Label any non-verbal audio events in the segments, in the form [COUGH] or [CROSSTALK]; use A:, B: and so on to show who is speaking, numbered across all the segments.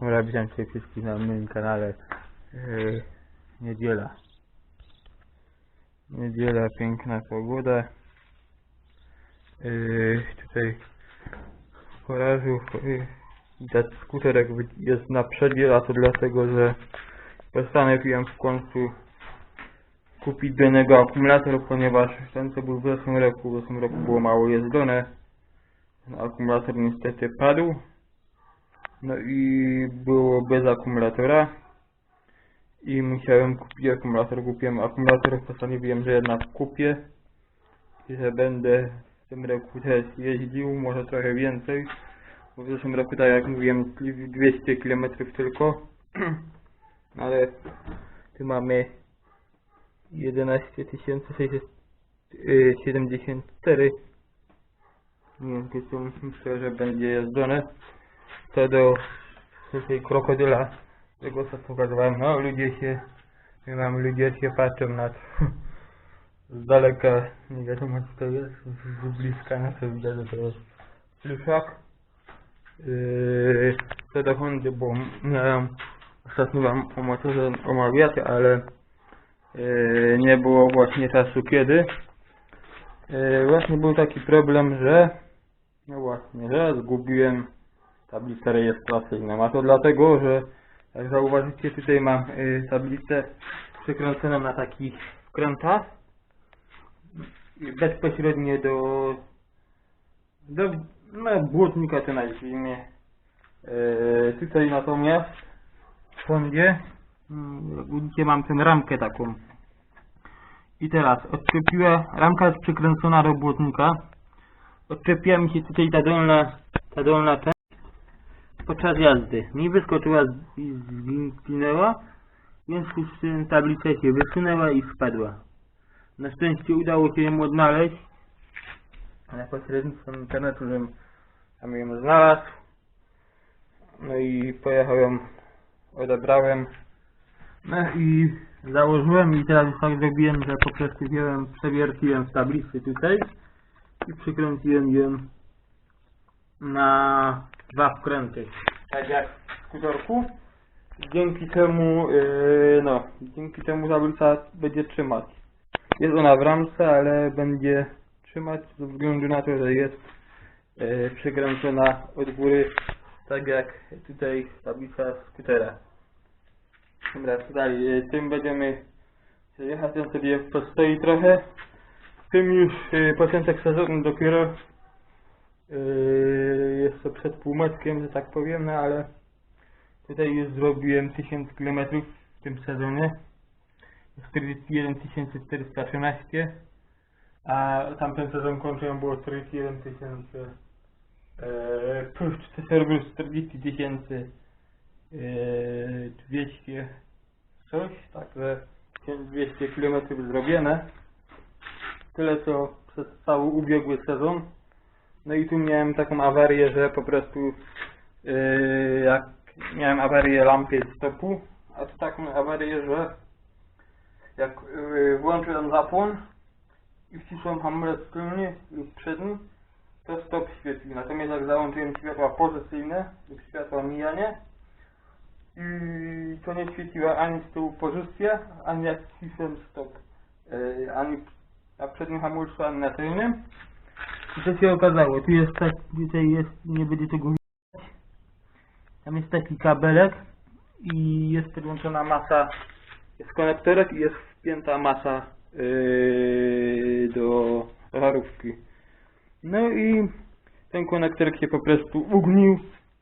A: Dobra, witam cię wszystkich na moim kanale. Yy, niedziela. Niedziela, piękna pogoda. Yy, tutaj w garażu yy, widać skuterek jest na przodzie, a to dlatego, że postanowiłem w końcu kupić do niego akumulator, ponieważ ten co był w zeszłym roku, w zeszłym roku było mało jeżdżone. Ten akumulator niestety padł. No i było bez akumulatora. I musiałem kupić akumulator. Kupiłem akumulator, postanowiłem, że jednak kupię. I że będę w tym roku też jeździł, może trochę więcej. Bo w zeszłym roku, tak jak mówiłem, 200 km tylko. [CLEARS THROAT] Ale tu mamy 11 674. Nie wiem, myślę, że będzie jeżdżone. Do tej krokodyla, tego co pokazywałem, no ludzie się, nie mam, ludzie się patrzą na to. Z daleka, nie wiadomo co to jest, z bliska na to widać, to jest pluszak. Yy, Hondy, bo miałem ostatnio wam o motorze omawiać, ale yy, nie było właśnie czasu kiedy. Yy, właśnie był taki problem, że no właśnie, że zgubiłem tablicę rejestracyjną. A to dlatego, że jak zauważycie tutaj mam y, tablicę przykręconą na takich wkrętach bezpośrednio do do no, błotnika to nazwijmy. Tutaj natomiast w sądzie mm, jak widzicie mam tę ramkę taką i teraz odczepiłem, ramka jest przykręcona do błotnika odczepiła mi się tutaj ta dolna ta dolna część podczas jazdy. Mi wyskoczyła i zginęła, więc z tym tablica się wysunęła i spadła. Na szczęście udało się ją odnaleźć, ale pośrednictwem internetu, żebym tam ją znalazł. No i pojechałem, odebrałem. No i założyłem i teraz już tak zrobiłem, że po prostu wziąłem, przewierciłem w tablicy tutaj i przykręciłem ją na dwa wkręty. Tak jak w skuterku. Dzięki temu, yy, no, dzięki temu tablica będzie trzymać. Jest ona w ramce, ale będzie trzymać ze względu na to, że jest yy, od góry, tak jak tutaj tablica skutera. Dobra, tutaj yy, tym będziemy jechać, ten sobie postoi trochę. Tym już yy, początek sezonu dopiero Yy, przed półmetkiem, że tak powiem, no ale tutaj już zrobiłem 1000 km w tym sezonie. 41 413, a tamten sezon kończyłem było 41 tysięcy e, plus 40 tysięcy e, 200 coś, także 1200 km zrobione. Tyle co przez cały ubiegły sezon. No i tu miałem taką awarię, że po prostu yy, jak miałem awarię lampy stopu, a tu taką awarię, że jak yy, włączyłem zapłon i wcisłem hamulec tylny lub przedni, to stop świetlił. Natomiast jak załączyłem światła pozycyjne lub światła mijanie, i to nie świeciło ani z tyłu pozycję, ani jak wcisłem stop. Yy, ani na przednim hamulcu, ani na tylnym. I co się okazało? Tu jest tak, tutaj jest, nie będzie tego widać. Tam jest taki kabelek i jest podłączona masa, jest konektorek i jest wpięta masa yy, do żarówki. No i ten konektorek się po prostu ugnił,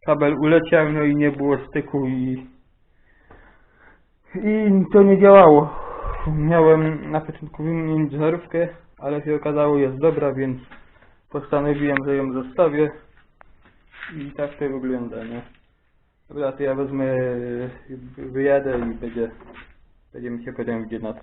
A: kabel uleciał, no i nie było styku i i to nie działało. Miałem na początku wymienić żarówkę, ale się okazało jest dobra, więc postanowiłem, że ją zostawię i tak to wygląda, nie? Dobra, to ja wezmę, wyjadę i będzie, będziemy się potem widzieć na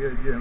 B: я, я, я,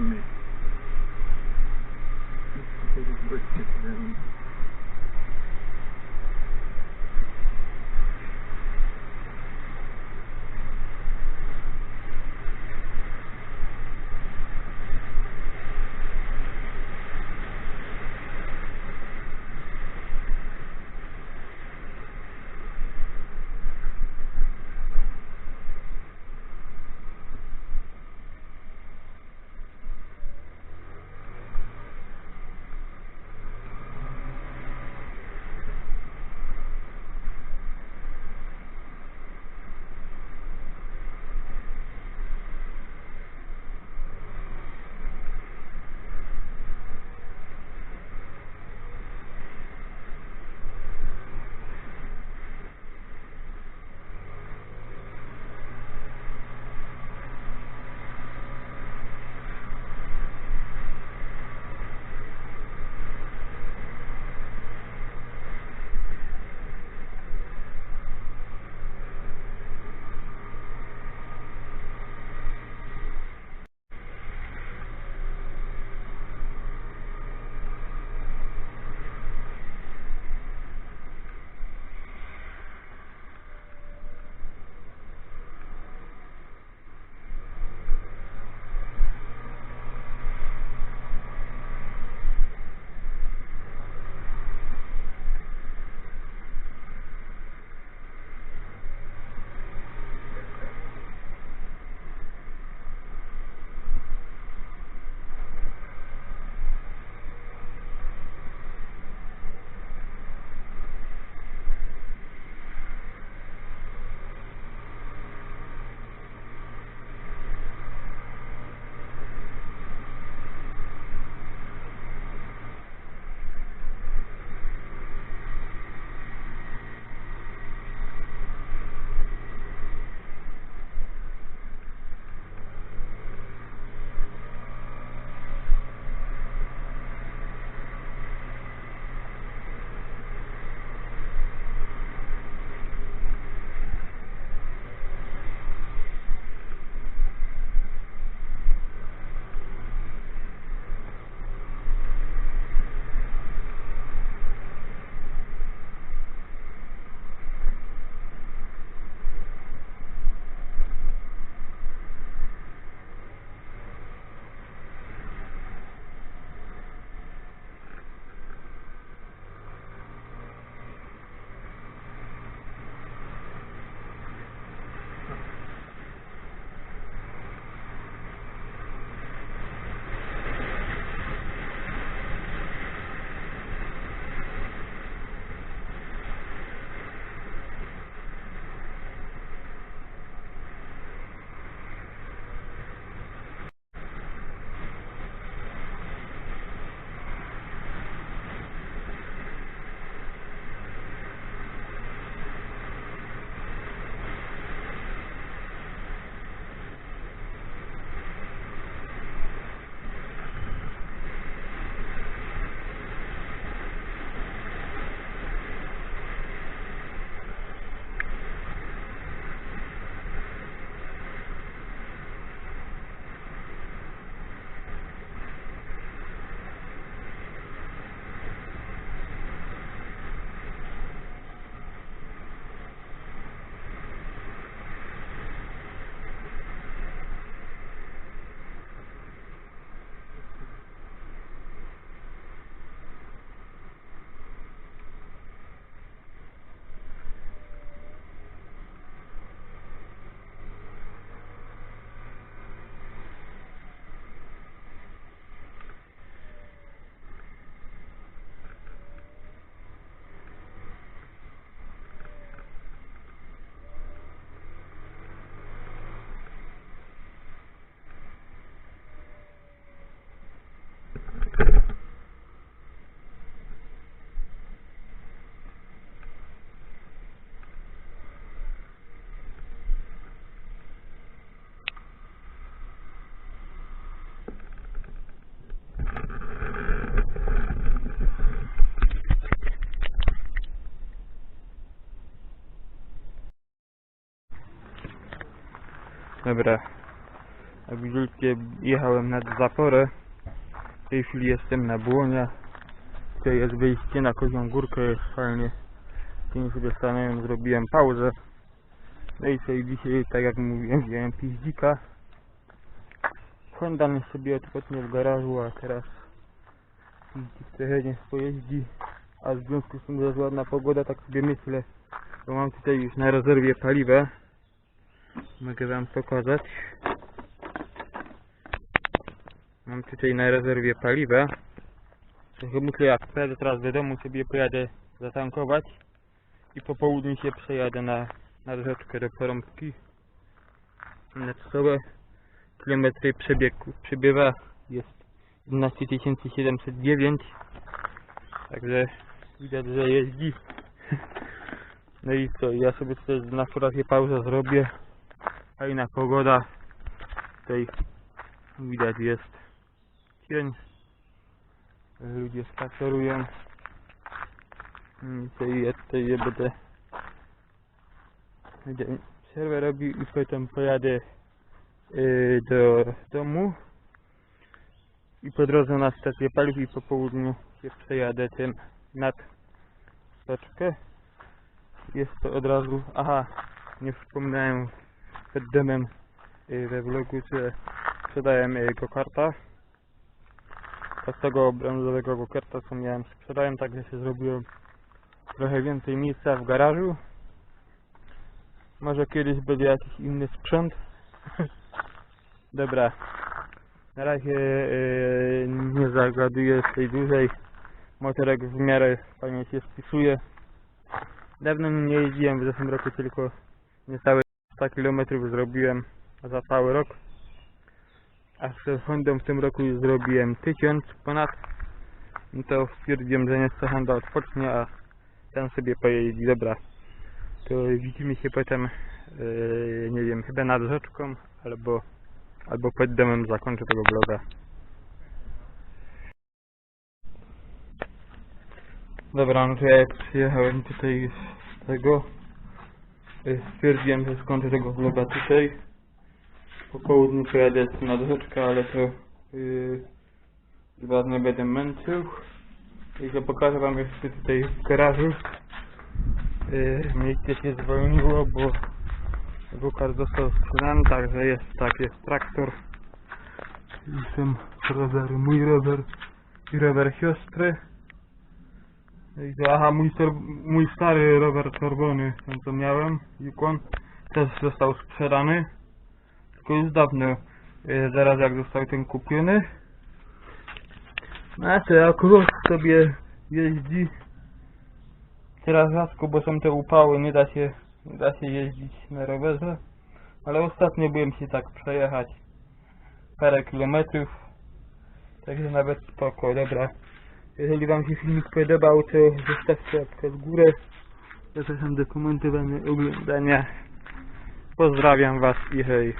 A: Dobra. Jak widzieliście, jechałem nad zaporę. W tej chwili jestem na Błonia. Tutaj jest wyjście na Kozią Górkę, jest fajnie. Dzień sobie stanąłem, zrobiłem pauzę. No i sobie dzisiaj, tak jak mówiłem, wziąłem piździka. Honda mnie sobie odpocznie w garażu, a teraz piździk trochę niech pojeździ. A w związku z tym, że jest ładna pogoda, tak sobie myślę, bo mam tutaj już na rezerwie paliwa. Mogę wam pokazać. Mam tutaj na rezerwie paliwa. Trochę myślę, jak pojadę teraz do domu, sobie pojadę zatankować i po południu się przejadę na, na rzeczkę do Porąbki. Na całe kilometry przebiegu przebywa jest 11 709 Także widać, że jeździ. [LAUGHS] No i co, ja sobie tutaj na fotografie pauzę zrobię. Fajna pogoda. Tutaj widać jest cień. Ludzie spacerują. I tutaj ja tutaj będę przerwę robił i potem pojadę yy, do domu i po drodze na stację paliw i po południu się przejadę tym nad stoczkę. Jest to od razu, aha, nie wspomniałem przed domem yy, we vlogu, że sprzedałem go-karta. Z tego brązowego go-karta co miałem sprzedałem, także się zrobiłem trochę więcej miejsca w garażu. Może kiedyś będzie jakiś inny sprzęt. [LAUGHS] Dobra. Na razie yy, nie zagaduję tej dłużej. Motorek w miarę fajnie się spisuje. Dawno nie jeździłem w zeszłym roku, tylko niecałe 100 km zrobiłem za cały rok. A z Hondą w tym roku już zrobiłem 1000 ponad. No to stwierdziłem, że nie chcę Honda odpocznie, a ten sobie pojeździ. Dobra. To widzimy się potem, yy, nie wiem, chyba nad rzeczką, albo, albo pod domem zakończę tego vloga. Dobra, no to ja przyjechałem tutaj z tego, stwierdziłem, że skończę tego vloga tutaj. Po południu pojadę nad rzeczkę, ale to yy, nie będę męczył. I pokażę wam jeszcze tutaj w garażu. Yy, miejsce się zwolniło, bo Wukar został sprzedany, także jest tak, jest traktor. Są rowery, mój rower i rower siostry. No aha, mój, mój stary rower czerwony, ten co miałem, Yukon, też został sprzedany. Tylko już dawno, yy, zaraz jak został ten kupiony. No a to akurat sobie jeździ teraz rzadko, bo są te upały, nie da się, nie da się jeździć na rowerze. Ale ostatnio byłem się tak przejechać parę kilometrów. Także nawet spoko, dobra. Jeżeli wam się filmik podobał, to zostawcie łapkę w górę. Zapraszam do komentowania, oglądania. Pozdrawiam was i hej.